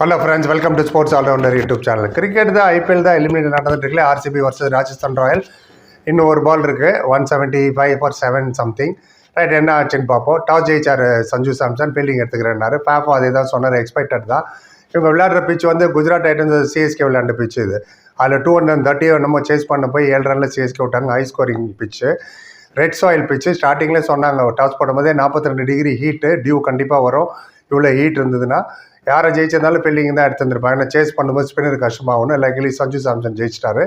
Hello friends welcome to sports allrounder YouTube channel cricket தான் IPL தான் eliminate நடந்துட்டு இருக்குல்ல? ஆர்சிபி வர்சஸ் ராஜஸ்தான் ராயல் இன்னும் ஒரு பால் இருக்குது one seventy five for seven something right என்ன ஆச்சுன்னு பார்ப்போம். டாஸ் ஜெயிச்சார் சஞ்சு சாம்சன் ஃபீல்டிங் எடுத்துக்கிறேன்னாரு. பாப்போ அதே தான் சொன்னார் எக்ஸ்பெக்டட் தான். இவங்க விளையாடுற பிச் வந்து குஜராத் டைட்டன்ஸ் சிஎஸ்கே விளையாண்ட பிச் இது. அதில் டூ ஹண்ட்ரட் தேர்ட்டி நம்ம சேஸ் பண்ண போய் ஏழு ரனில் சிஎஸ்கே விட்டாங்க. High scoring pitch red soil pitch ஸ்டார்டிங்லேயே சொன்னாங்க டாஸ் போடும்போதே நாற்பத்தி ரெண்டு டிகிரி ஹீட்டு டியூ கண்டிப்பாக வரும். இவ்வளோ ஹீட் இருந்ததுன்னா யாரை ஜெயிச்சிருந்தாலும் பில்லிங் தான் எடுத்துருந்துருப்பாங்க ஏன்னா சேஸ் பண்ணும்போது ஸ்பின்னர் கஷ்டமாகணும் likely Sanju Samson ஜெயிச்சிட்டாரு.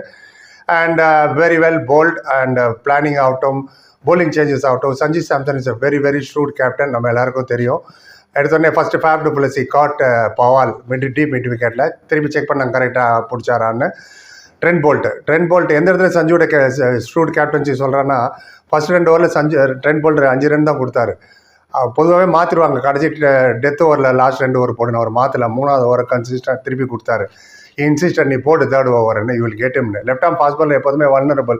And very well Boult and planning ஆகட்டும் போலிங் சேஞ்சஸ் ஆகட்டும் Sanju Samson is a very very shrewd captain நம்ம எல்லாருக்கும் தெரியும். எடுத்தோடனே first Faf du Plessis caught Powell mid deep mid விக்கெட்டில் திருப்பி செக் பண்ணாங்க கரெக்டாக பிடிச்சாரான்னு. ட்ரெண்ட் போல்ட் ட்ரெண்ட் போல்ட் எந்த இடத்துல சஞ்சுவோட கே ஸ்டூட் கேப்டன்சி சொல்கிறேன்னா ஃபர்ஸ்ட் ரெண்டு ஓவரில் சஞ்சு ட்ரெண்ட் போல்ட் அஞ்சு ரன் தான் கொடுத்தாரு. பொதுவாகவே மாற்றிடுவாங்க கடைசி டெத் ஓவரில் லாஸ்ட் ரெண்டு ஓவர் போடணும் அவர் மாற்றல மூணாவது ஓவர் கன்சிஸ்டன்ட் திருப்பி கொடுத்தாரு. இன்சிஸ்டன்ட் நீ போட்டு தேர்ட் ஓவர்னு யூ வில் கெட் இம்னு லெஃப்ட் ஆம் பாஸ் பால் எப்போதுமே vulnerable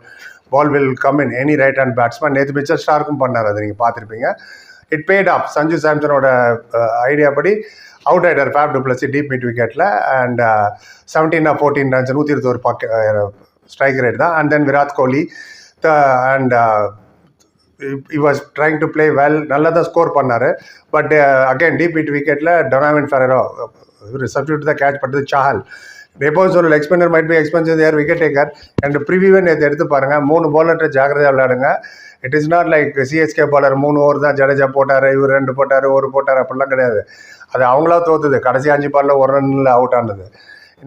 ball will come in any right hand batsman நேற்று மிச்சர் ஸ்டார்க்கும் பண்ணார் அது நீங்கள் பார்த்துருப்பீங்க. இட் பேட் ஆஃப் சஞ்சு சாம்சனோட ஐடியா படி அவுட் ஆயிட்டார் Faf du Plessis deep mid விக்கெட்டில் and seventeen fourteen runs நூற்றி இருபத்தோரு பக்க ஸ்ட்ரைக் ரேட் தான். And then Virat Kohli the and he was trying to play well நல்லா தான் ஸ்கோர் பண்ணார் பட் அகைன் டீப் இட் விக்கெட்டில் டொனாவின் ஃபெரரோ இவர் சப்ஸ்டியூட் தான் கேட்ச் பண்ணது சாஹல் எப்போதும் ஒரு expender might be expensive or wicket taker and ப்ரிவியூவே நேற்று எடுத்து பாருங்கள் மூணு பாலர்கிட்ட ஜாக்கிரதையாக விளையாடுங்க. It is not like CSK bowler மூணு ஓவர் தான் ஜடேஜா போட்டார் இவர் ரெண்டு போட்டார் ஒரு போட்டார் அப்படிலாம் கிடையாது. அது அவங்களா தோத்துது. கடைசி அஞ்சு பாலில் ஒரு ரன்னில் அவுட் ஆனது.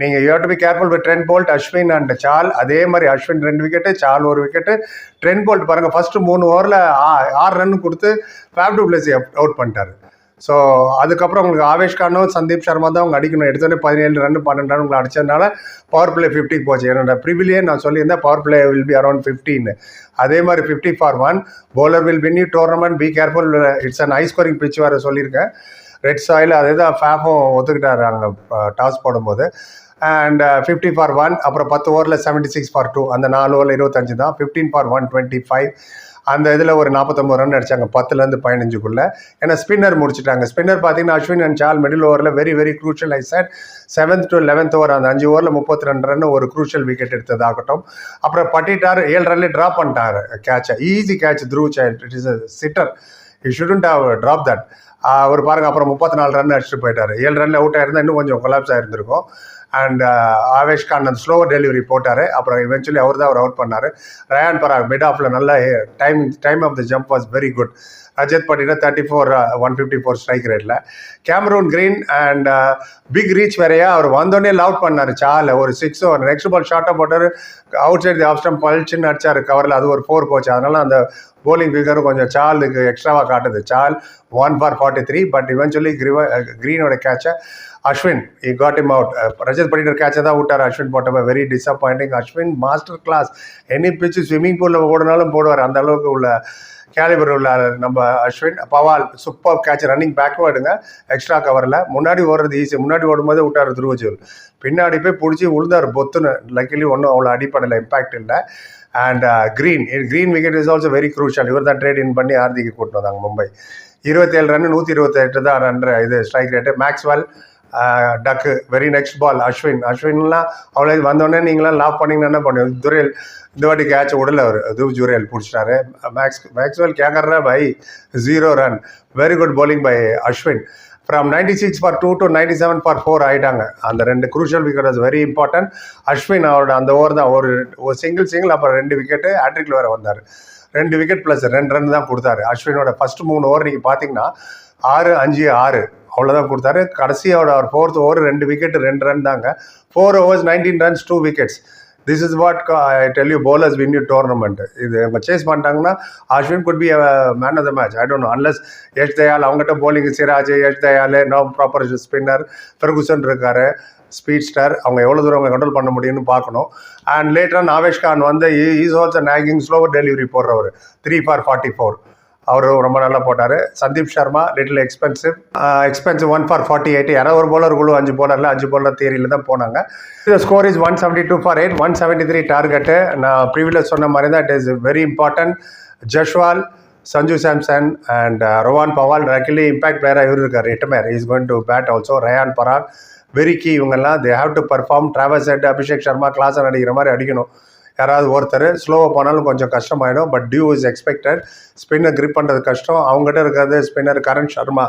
நீங்கள் you to be careful with Trent Boult Ashwin and Chahal அதே மாதிரி அஸ்வின் ரெண்டு விக்கெட்டு சால் ஒரு விக்கெட்டு ட்ரெண்ட் போல்ட் பாருங்கள் ஃபஸ்ட்டு மூணு ஓவரில் ஆறு ரன் கொடுத்து ஃபேப் டூ பிளேஸ் அவுட் பண்ணிட்டாரு. ஸோ அதுக்கப்புறம் உங்களுக்கு ஆவேஷ் கானும் சந்தீப் சர்மா தான் அவங்க அடிக்கணும். எடுத்தோடனே பதினேழு ரன் பன்னெண்டு ரன் உங்களை அடிச்சதுனால பவர் பிளே ஃபிஃப்டிக்கு போச்சு. என்னோட ப்ரிவிலியே நான் சொல்லியிருந்தேன் power play will be around ஃபிஃப்டின்னு அதே மாதிரி fifty for one bowler will win you tournament be careful it's an high scoring pitch வேறு சொல்லியிருக்கேன். ரெட் சாயில் அதே தான் ஃபேஃபும் ஒத்துக்கிட்டாரு அங்கே டாஸ் போடும்போது. அண்ட் ஃபிஃப்டி ஃபார் ஒன் அப்புறம் பத்து ஓவரில் செவன்ட்டி சிக்ஸ் ஃபார் டூ அந்த நாலு ஓவரில் இருபத்தஞ்சு தான். Fifteen for one twenty five அந்த இதில் ஒரு நாற்பத்தொம்பது ரன் அடிச்சாங்க. பத்துலேருந்து பதினஞ்சுக்குள்ளே. ஏன்னா ஸ்பின்னர் முடிச்சிட்டாங்க. ஸ்பின்னர் பார்த்தீங்கன்னா அஸ்வின் அண்ட் சால் மிடில் ஓவரில் very very crucial I sir seventh to eleventh over அந்த அஞ்சு ஓவரில் முப்பத்தி ரெண்டு ரன் ஒரு க்ரூஷியல் விக்கெட் எடுத்ததாகட்டும். அப்புறம் பட்டிட்டார். ஏழு ரன்லே ட்ராப் பண்ணிட்டார். கேட்சை easy catch through child it is a sitter you shouldn't have drop that அவர் பாருங்க அப்புறம் முப்பத்தி நாலு ரன் அடிச்சுட்டு போயிட்டார். ஏழு ரன்ல அவுட் ஆயிருந்தா இன்னும் கொஞ்சம் கொலாப்ஸ் ஆயிருந்திருக்கும். அண்ட் ஆவேஷ் கான் அந்த ஸ்லோ டெலிவரி போட்டார். அப்புறம் இவென்ச்சுவலி அவர் தான் அவர் அவுட் பண்ணார். ரயான் பராக் மிட் ஆஃபில் நல்ல time time of the jump was very good Rajat பட்டினா thirty four one fifty four strike ரேட்டில் Cameron Green and big reach வேறையா அவர் வந்தோடனே லவுட் பண்ணார் சால. ஒரு சிக்ஸ் ஒரு நெக்ஸ்ட் பால் ஷார்ட்டாக போட்டார். Outside the off stump பழிச்சுன்னு அடிச்சார் கவரில் அது ஒரு ஃபோர் போச்சு. அதனால அந்த போலிங் ஃபிகரும் கொஞ்சம் சாலுக்கு எக்ஸ்ட்ராவாக காட்டுது. Chahal one for forty three but eventually கிரிவ க்ரீனோட கேட்சை Ashwin he caught him out Rajat படிக்கிற கேட்சை தான் விட்டார் Ashwin போட்டப்ப. Very disappointing Ashwin master class any pitch swimming பூலில் ஓடினாலும் போடுவார். அந்த அளவுக்கு உள்ள கேலிபர் உள்ள நம்ம Ashwin Powell super catch running பேக்வேர்டுங்க extra கவரில் முன்னாடி ஓடுறது ஈஸி முன்னாடி ஓடும்போது விட்டார் துருவச்சூர் பின்னாடி போய் பிடிச்சி உழுந்தார் பொத்துன்னு. லக்கிலி ஒன்றும் அவ்வளோ அடிப்படையில் இம்பாக்ட் இல்லை. And Green Green wicket is also very crucial இவர் தான் ட்ரேட் இன் பண்ணி ஆர்திக்கு கூட்டு வந்தாங்க மும்பை. இருபத்தேழு ரன் நூற்றி இருபத்தெட்டு தான் ரன் இது strike rate Maxwell duck very next ball Ashwin அஸ்வின்லாம் அவ்வளோ வந்தோடனே நீங்களாம் லாப் பண்ணிங்கன்னா என்ன பண்ணுவோம் துரேல் இந்த வாட்டி கேட்ச் உடல அவர். தூப் ஜுரேல் பிடிச்சிட்டாரு. Maths Maxwell கேட்கறா by zero run very good bowling by Ashwin from ninety six for two to ninety seven for four ஆகிட்டாங்க அந்த ரெண்டு crucial wicket was very important Ashwin அவரோட அந்த ஓவர் தான் ஒரு ஒரு சிங்கிள் சிங்கிள் அப்புறம் ரெண்டு விக்கெட்டு ஆட்ரிக்கில் வேறு வந்தார். ரெண்டு விக்கெட் ப்ளஸ் ரெண்டு ரன் தான் கொடுத்தாரு. அஸ்வினோட ஃபர்ஸ்ட் மூணு ஓவர் நீங்கள் பார்த்தீங்கன்னா ஆறு அஞ்சு ஆறு அவ்வளோதான் கொடுத்தாரு. கடைசியோட அவர் ஃபோர்த் ஓவர் ரெண்டு விக்கெட் ரெண்டு ரன் தாங்க. Four overs nineteen runs two wickets this is what I tell you bowlers win you tournament இது அவங்க சேஸ் பண்ணிட்டாங்கன்னா Ashwin could be man of the match I don't know unless Yash Dayal அவங்ககிட்ட bowling Siraj Yash Dayal no proper spinner Ferguson இருக்காரு. Speed star அவங்க எவ்வளோ தூரம் அவங்க control பண்ண முடியும்னு பார்க்கணும். அண்ட் லேட்டராக நாவேஷ் கான் வந்து is also nagging slower delivery போடுறவர். Three for forty four அவரும் ரொம்ப நல்லா போட்டார். Sandeep Sharma little expensive expensive one for forty eight யாராவது ஒரு bowler குழு அஞ்சு போலரில் அஞ்சு போலர் தேரியில் தான் போனாங்க. இந்த score is one seventy two for eight one seventy three target நான் ப்ரீவியஸ் சொன்ன மாதிரி தான் it is very important Jaiswal Sanju Samson and Rovman Powell ரக்கிலி impact பிளேயராக இவர் இருக்கார் Hetmyer is going to bat also Riyan Parag வெரிக்கி இவங்கெல்லாம் they have to perform டிராவல் செட் அபிஷேக் சர்மா கிளாஸை அடிக்கிற மாதிரி அடிக்கணும். யாராவது ஒருத்தர் ஸ்லோவாக போனாலும் கொஞ்சம் கஷ்டமாயிடும். But dew is expected spinner grip பண்ணுறது கஷ்டம். அவங்ககிட்ட இருக்கிறது ஸ்பின்னர் கரண் சர்மா.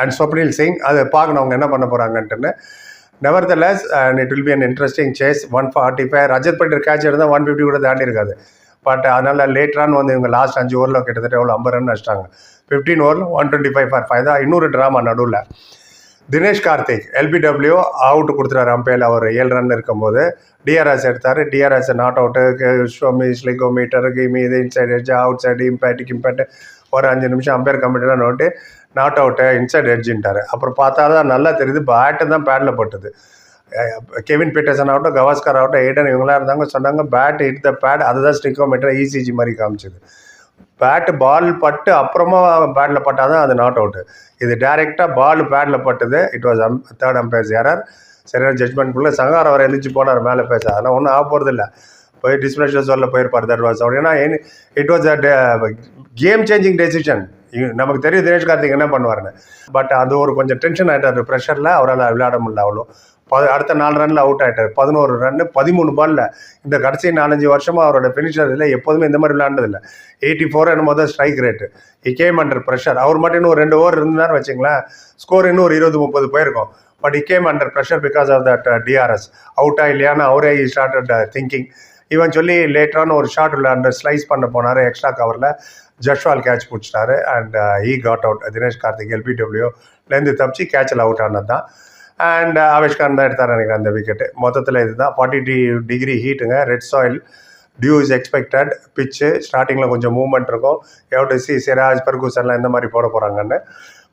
அண்ட் ஸ்வப்னில் சிங் அதை பார்க்கணும் அவங்க என்ன பண்ண போகிறாங்கன்ட்டுன்னு nevertheless and it will be an interesting chase one forty five Rajat butter catch எடுத்தால் ஒன் ஃபிஃப்டி கூட தாண்டி இருக்காது. பட் அதனால் லேட்டரான வந்து இவங்க லாஸ்ட் அஞ்சு ஓவரில் கிட்டத்தட்ட எவ்வளோ ஐம்பது ரன் அடிச்சிட்டாங்க. ஃபிஃப்டீன் ஓவரில் one twenty five for five தான். இன்னொரு ட்ராமா நடுவில். தினேஷ் கார்த்திக் எல்பிடபிள்யூ அவுட் கொடுத்துட்டாரு அம்பையில் அவர் ஏழு ரன் இருக்கும்போது டிஆர்எஸ் எடுத்தார். DRS not out show me snicko meter கிமி இது inside edge outside impact impact ஒரு அஞ்சு நிமிஷம் அம்பையர் கம்ப்ளீட்டாக நோட்டு நாட் அவுட்டு இன்சைட் எட்ஜின்ட்டார் அப்புறம் பார்த்தா தான் நல்லா தெரியுது. பேட்டு தான் பேட்டில் பட்டுது. கெவின் பீட்டர்சன் ஆகட்டும் கவாஸ்கர் ஆகட்டும் ஏடன் இவங்களாம் இருந்தாங்க சொன்னாங்க பேட் இட் த பேட் அதுதான் ஸ்டிக்கோமீட்டர் இசிஜி மாதிரி காமிச்சது. பேட்டு பால் பட்டு அப்புறமா பேட்டில் பட்டால் தான் அது நாட் அவுட்டு இது டைரெக்டாக பால் பேட்டில் பட்டுது. It was um third umpire's error சரியான ஜட்மெண்ட்குள்ளே சங்காரம் அவர் எழுந்திரிச்சு போனார் மேலே பேச. அதெல்லாம் ஒன்றும் ஆக போகிறது இல்லை போய் டிஸ்பிளேஷன் சொல்ல போயிருப்பார் தட் வாஸ் அவுட் ஏன்னா it was a game changing decision நமக்கு தெரியும் தினேஷ் கார்த்திக் என்ன பண்ணுவாருன்னு. பட் அது ஒரு கொஞ்சம் டென்ஷன் ஆகிட்டார் ப்ரெஷரில் அவரால் விளையாட முடியல அவ்வளோ. அடுத்த நாலு ரனில் அவுட் ஆகிட்டார் பதினோரு ரன்னு பதிமூணு பாலில் இந்த கடைசி நாலஞ்சு வருஷமாக அவரோட ஃபினிஷர் இல்லை எப்போதுமே இந்த மாதிரி விளையாண்டதில்லை. எயிட்டி ஃபோர் என்னும் தான் strike rate he came under pressure அவர் மட்டும் இன்னும் ஒரு ரெண்டு ஓவர் இருந்தார் வச்சுங்களேன் ஸ்கோர் இன்னும் ஒரு இருபது முப்பது போயிருக்கும். But he came under pressure because of that DRS அவுட்டா இல்லையான்னு அவரே ஸ்டார்டட் திங்கிங் uh, இவன் சொல்லி லேட்டரான ஒரு ஷாட் உள்ள ஸ்லைஸ் பண்ண போனார் எக்ஸ்ட்ரா கவரில் Jaiswal catch பிடிச்சிட்டாரு and he caught out Dinesh Karthik எல்பிடபிள்யூலேருந்து தப்பிச்சு கேட்சில் அவுட் ஆனது தான் அண்ட் ஆவேஷ்கான் uh, தான் எடுத்தார் எனக்கு அந்த விக்கெட்டு மொத்தத்தில் இதுதான். ஃபார்ட்டி டி degree ஹீட்டுங்க red soil dew is expected pitch ஸ்டார்டிங்கில் கொஞ்சம் மூவ்மெண்ட் இருக்கும். எவ்வளோ சி சிராஜ் பர்கூசன்லாம் இந்த மாதிரி போட போகிறாங்கன்னு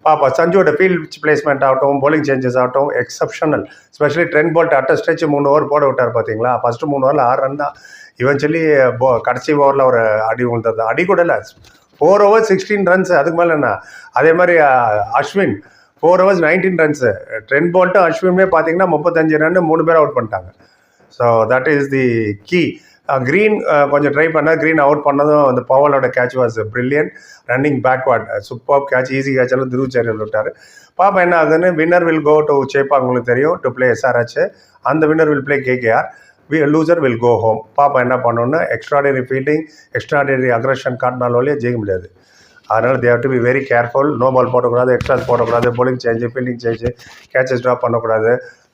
பாப்பா சஞ்சுவோட ஃபீல்ட் பிளேஸ்மெண்ட் ஆகட்டும் போலிங் சேஞ்சஸ் ஆகட்டும் exceptional specially Trent Boult at a stretch மூணு ஓவர் போட விட்டார் பார்த்தீங்களா ஃபஸ்ட்டு மூணு ஓவரில் ஆறு ரன் தான். இவன் சொல்லி போ கடைசி ஓவரில் ஒரு அடி விழுந்தது அடி கூட இல்லை. ஃபோர் ஓவர் சிக்ஸ்டீன் ரன்ஸ் அதுக்கு மேலே என்ன? அதே மாதிரி Ashwin four overs nineteen runs Trent போல்ட்டும் அஸ்வினுமே பார்த்தீங்கன்னா முப்பத்தஞ்சு ரன் மூணு பேர் அவுட் பண்ணிட்டாங்க. So that is the key Green கொஞ்சம் ட்ரை பண்ணால் க்ரீன் அவுட் பண்ணதும் அந்த பவலோட catch was brilliant running backward super catch easy catch எல்லாம் துருவ் விட்டார். பாப்பா என்ன ஆகுதுன்னு வின்னர் வில் கோ டு சேப்பா உங்களுக்கு தெரியும் டு பிளே எஸ்ஆர்ஹெச் அந்த winner will play KKR loser will go home பாப்பா என்ன பண்ணணும்னா எக்ஸ்ட்ராடனரி ஃபீல்டிங் எக்ஸ்ட்ராடனரி அக்ரஷன் காட்டினாலே ஜெயிக்க முடியாது. அதனால் they have to be very careful no ball போடக்கூடாது எக்ஸ்ட்ராஸ் போடக்கூடாது bowling change fielding change catches drop பண்ணக்கூடாது.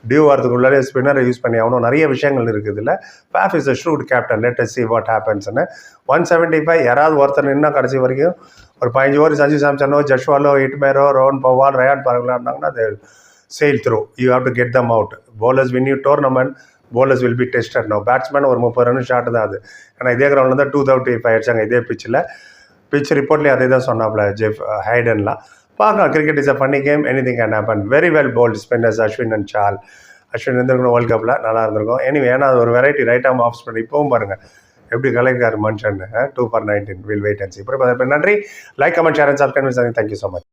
டியூ வரதுக்குள்ளாலே ஸ்பின்னரை யூஸ் பண்ணி ஆகணும். நிறைய விஷயங்கள் இருக்குது இல்லை Faf is a shrewd captain let see what ஹேப்பன்ஸ்னு one seventy five யாராவது ஒருத்தர் நின்னா கடைசி வரைக்கும் ஒரு பதினஞ்சு ஓவர் சஞ்சு சாம்சனோ ஜஷ்வாலோ இட்மேரோ ரோன் பவால் ரயான் பார்க்கலாம் இருந்தாங்கன்னா அது sale through you have to get them out bowlers win you tournament bowlers will be tested no batsman ஒரு முப்பது ரன் ஷாட் தான் அது. ஏன்னா இதே கிரவுண்டில் தான் டூ தேர்ட்டி ஃபைவ் அடிச்சாங்க. இதே பிச்சில் பிச் ரிப்போர்ட்லேயே அதே தான் சொன்னாப்ல ஜெஃப் ஹைடன்லாம் பார்க்கலாம் cricket is a funny game any thing can happen very well bowled spinners Ashwin and சால் அஸ்வின் இருந்திருக்கணும் வேர்ல்ட் கப்பில் நல்லா இருந்திருக்கும். எனி ஏன்னா அது ஒரு variety right arm off spin இப்போவும் பாருங்கள் எப்படி கலைக்கார் மனுஷன் two for nineteen will wait and see இப்போ நன்றி. Like comment share and subscribe thank you so much